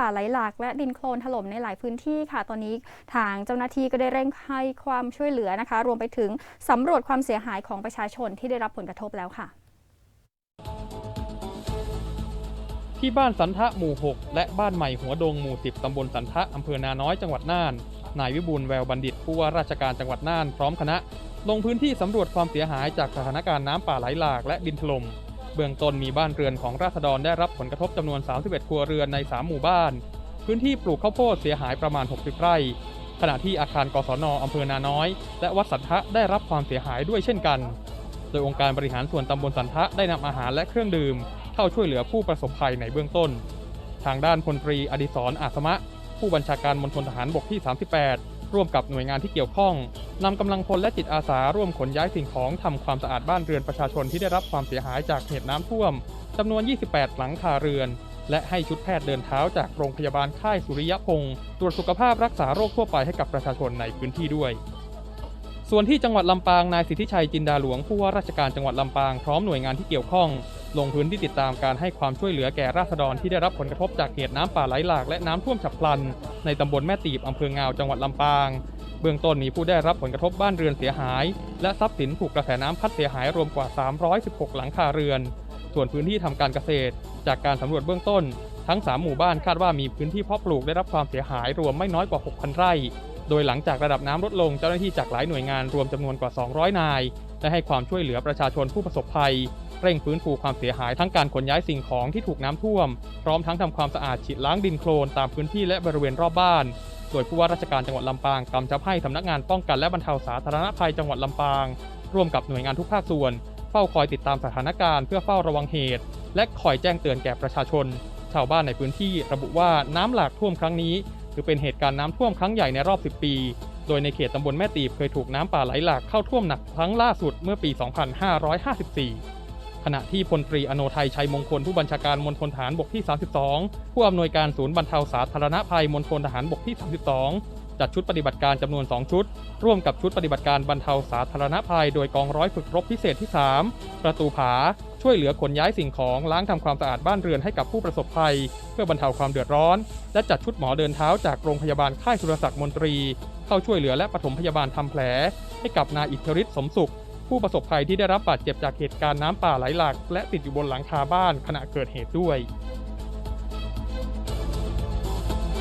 ป่าไหลหลากและดินโคลนถล่มในหลายพื้นที่ค่ะ ตอนนี้ทางเจ้าหน้าที่ก็ได้เร่งให้ความช่วยเหลือนะคะ รวมไปถึงสำรวจความเสียหายของประชาชนที่ได้รับผลกระทบแล้วค่ะ ที่บ้านสันทะหมู่ 6 และบ้านใหม่หัวดงหมู่ 10 ตำบลสันทะอำเภอนาน้อยจังหวัดน่าน นายวิบูลแววบัณฑิตผู้ว่าราชการจังหวัดน่านพร้อมคณะ ลงพื้นที่สำรวจความเสียหายจากสถานการณ์น้ำป่าไหลหลากและดินถล่ม บื้องต้นมีบ้านเรือนของราษฎรได้รับผลกระทบจำนวน 31 ครัวเรือนใน 3 หมู่บ้าน พื้นที่ปลูกข้าวโพดเสียหายประมาณ 60 ไร่ ขณะที่อาคารกศนอำเภอนาน้อย และวัดสันทะได้รับความเสียหายด้วยเช่นกัน โดยองค์การบริหารส่วนตำบลสันทะได้นำอาหารและเครื่องดื่ม เข้าช่วยเหลือผู้ประสบภัยในเบื้องต้น ทางด้านพลตรีอดิศรอาสมะ ผู้บัญชาการมณฑลทหารบกที่ 38 ร่วมกับหน่วยงานที่เกี่ยวข้องนำกำลังพลและจิตอาสาร่วมขนย้ายสิ่งของทำความสะอาดบ้านเรือนประชาชนที่ได้รับความเสียหายจากเหตุน้ำท่วมจำนวน 28 หลังคาเรือน และให้ชุดแพทย์เดินเท้าจากโรงพยาบาลค่ายสุริยพงศ์ตรวจสุขภาพรักษาโรคทั่วไปให้กับประชาชนในพื้นที่ด้วย ส่วนที่จังหวัดลำปางนายสิทธิชัยจินดาหลวงผู้ว่าราชการจังหวัดลำปางพร้อมหน่วยงานที่เกี่ยวข้อง ลงพื้นที่ติดตามการให้ความช่วยเหลือแก่ราษฎรที่ได้รับผลกระทบจากเหตุน้ำป่าไหลหลากและน้ำท่วมฉับพลัน ในตำบลแม่ตีบอำเภองาวจังหวัดลำปาง เบื้องต้นมีผู้ได้รับผลกระทบบ้านเรือนเสียหาย และทรัพย์สินถูกกระแสน้ำพัดเสียหายรวมกว่า 316 หลังคาเรือน ส่วนพื้นที่ทำการเกษตร จากการสำรวจเบื้องต้น ทั้ง 3 หมู่บ้านคาดว่ามีพื้นที่เพาะปลูกได้รับความเสียหายรวมไม่น้อยกว่า 6,000 ไร่ โดยหลังจากระดับน้ำลดลงเจ้าหน้าที่จากหลายหน่วยงานรวมจำนวนกว่า 200 นาย ได้ให้ความช่วยเหลือประชาชนผู้ประสบภัย เร่งฟื้นฟูความเสียหายทั้งการขนย้ายสิ่งของที่ถูกน้ำท่วม พร้อมทั้งทำความสะอาดฉีดล้างดินโคลนตามพื้นที่และบริเวณรอบบ้าน โดยผู้ว่าราชการจังหวัดลำปางกำชับให้สำนักงานป้องกันและบรรเทาสาธารณภัยจังหวัดลำปาง ร่วมกับหน่วยงานทุกภาคส่วน เฝ้าคอยติดตามสถานการณ์เพื่อเฝ้าระวังเหตุ และคอยแจ้งเตือนแก่ประชาชน ชาวบ้านในพื้นที่ระบุว่าน้ำหลากท่วมครั้งนี้ ถือเป็นเหตุการณ์น้ำท่วมครั้งใหญ่ในรอบ 10 ปี โดยในเขตตำบลแม่ตีบเคยถูกน้ำป่าไหลหลากเข้าท่วมหนักครั้งล่าสุดเมื่อปี 2554 ขณะที่พลตรีอโนไทยชัยมงคลผู้บัญชาการมณฑลทหารบกที่ 32 ผู้อำนวยการศูนย์บรรเทาสาธารณภัยมณฑลทหารบกที่ 32 จัดชุดปฏิบัติการจำนวน 2 ชุด ร่วมกับชุดปฏิบัติการบรรเทาสาธารณภัย โดยกองร้อยฝึกรบพิเศษที่ 3 ประตูผา ช่วยเหลือขนย้ายสิ่งของล้างทำความสะอาดบ้านเรือนให้กับผู้ประสบภัย เพื่อบรรเทาความเดือดร้อน และจัดชุดหมอเดินเท้าจากโรงพยาบาลค่ายสุรศักดิ์มนตรี เข้าช่วยเหลือและปฐมพยาบาลทำแผล ให้กับนายอิทธิฤทธิ์สมสุข ผู้ประสบภัยที่ได้รับบาดเจ็บจากเหตุการณ์น้ำป่าไหลหลากและติดอยู่บนหลังคาบ้านขณะเกิดเหตุด้วย